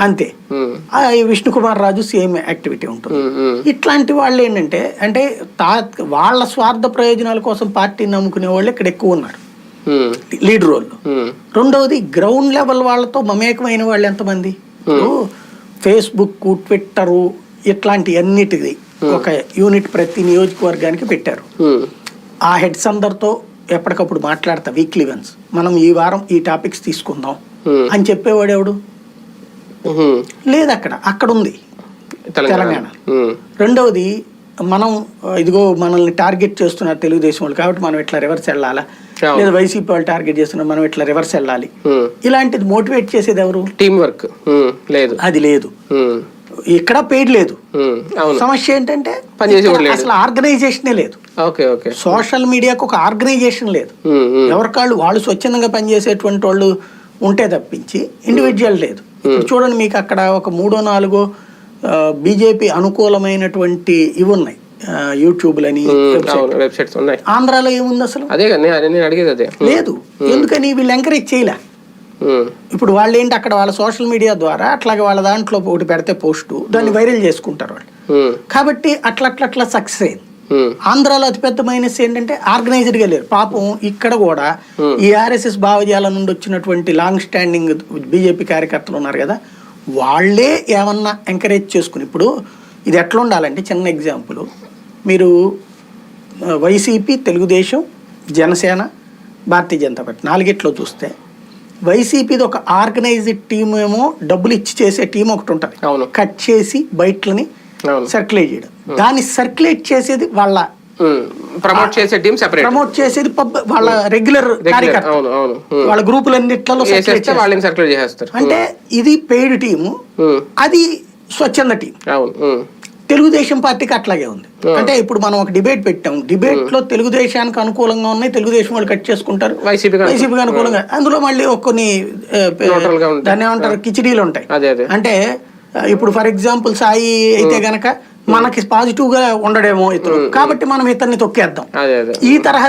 అంతే. ఈ Vishnukumar Raju same activity ఉంటుంది. ఇట్లాంటి వాళ్ళు ఏంటంటే అంటే తా వాళ్ళ స్వార్థ ప్రయోజనాల కోసం పార్టీని నమ్ముకునే వాళ్ళు ఇక్కడ ఎక్కువ ఉన్నారు. Lead role. రెండవది గ్రౌండ్ లెవెల్ వాళ్ళతో మమేకమైన వాళ్ళు ఎంతమంది? ఫేస్బుక్ ట్విట్టరు ఇట్లాంటి అన్నిటిది ఒక యూనిట్ ప్రతి నియోజకవర్గానికి పెట్టారు. ఆ హెడ్స్ అందరితో ఎప్పటికప్పుడు మాట్లాడతా వీక్లీ వన్స్. మనం ఈ వారం ఈ టాపిక్స్ తీసుకుందాం. అని చెప్పేవాడు ఎవడు. లేదు అక్కడ అక్కడ ఉంది. తెలంగాణ. రెండవది మనం ఇదిగో మనల్ని టార్గెట్ చేస్తున్నారు తెలుగుదేశం వాళ్ళు కాబట్టి మనం ఇట్లా రివర్స్ వెళ్ళాలా. లేదా వైసీపీ వాళ్ళు టార్గెట్ చేస్తున్నారు మనం ఇట్లా రివర్స్ వెళ్ళాలి. ఇలాంటిది మోటివేట్ చేసేది ఎవరు? Team work. లేదు. అది లేదు. ఇక్కడ పెయిడ్ లేదు. సమస్య ఏంటంటే. అసలు ఆర్గనైజేషనే లేదు. సోషల్ మీడియాకు ఒక ఆర్గనైజేషన్ లేదు. ఎవరికాళ్ళు వాళ్ళు స్వచ్ఛందంగా పనిచేసేటువంటి వాళ్ళు ఉంటే తప్పించి ఇండివిజువల్ లేదు. చూడండి మీకు అక్కడ ఒక మూడో నాలుగో బీజేపీ అనుకూలమైనటువంటి ఇవి ఉన్నాయి. యూట్యూబ్లని వెబ్సైట్స్ ఉన్నాయి. ఆంధ్రాలో ఏముంది అసలు? అదే కదా నేను అడిగేది అదే. లేదు. ఎందుకని వీళ్ళు ఎంకరేజ్ చేయలే? ఇప్పుడు వాళ్ళు ఏంటి అక్కడ వాళ్ళ సోషల్ మీడియా ద్వారా అట్లాగే వాళ్ళ దాంట్లో ఒకటి పెడితే పోస్టు దాన్ని వైరల్ చేసుకుంటారు వాళ్ళు. కాబట్టి అట్లా అట్లా అట్లా సక్సెస్ అయింది. ఆంధ్రాలో అతిపెద్ద మైనస్ ఏంటంటే ఆర్గనైజ్డ్గా లేరు. పాపం ఇక్కడ కూడా ఈ ఆర్ఎస్ఎస్ భావజాలం నుండి వచ్చినటువంటి లాంగ్ స్టాండింగ్ బీజేపీ కార్యకర్తలు ఉన్నారు కదా వాళ్ళే ఏమన్నా ఎంకరేజ్ చేసుకుని ఇప్పుడు ఇది ఎట్లా ఉండాలంటే చిన్న ఎగ్జాంపుల్. మీరు వైసీపీ తెలుగుదేశం జనసేన భారతీయ జనతా పార్టీ నాలుగిట్లో చూస్తే వైసీపీది ఒక ఆర్గనైజ్డ్ టీం ఏమో డబ్బులు ఇచ్చి చేసే టీం ఒకటి ఉంటుంది. కట్ చేసి బయటలని అవును సర్క్యులేట్ చేయడం. దాన్ని సర్క్యులేట్ చేసేది వాళ్ళ ప్రమోట్ చేసే టీం సెపరేట్ ప్రమోట్ చేసేది పబ్ వాళ్ళ రెగ్యులర్. వాళ్ళ గ్రూపులన్నిట్లలో చేస్తారు. వాళ్ళని సర్క్యులేట్ చేసేస్తారు. అంటే ఇది పెయిడ్ టీము అది స్వచ్ఛంద టీం తెలుగుదేశం పార్టీకి అట్లాగే ఉంది. అంటే ఇప్పుడు మనం ఒక డిబేట్ పెట్టాం డిబేట్లో తెలుగుదేశానికి అనుకూలంగా ఉన్నాయి. తెలుగుదేశం వాళ్ళు కట్ చేసుకుంటారు. వైసీపీకి అనుకూలంగా. అందులో మళ్ళీ కొన్ని. దాన్ని ఏమంటారు? కిచిడీలు ఉంటాయి. అదే అదే. అంటే ఇప్పుడు ఫర్ ఎగ్జాంపుల్ సాయి అయితే గనక మనకి పాజిటివ్గా ఉండడేమో ఇతను. కాబట్టి మనం ఇతన్ని తొక్కేద్దాం. ఈ తరహా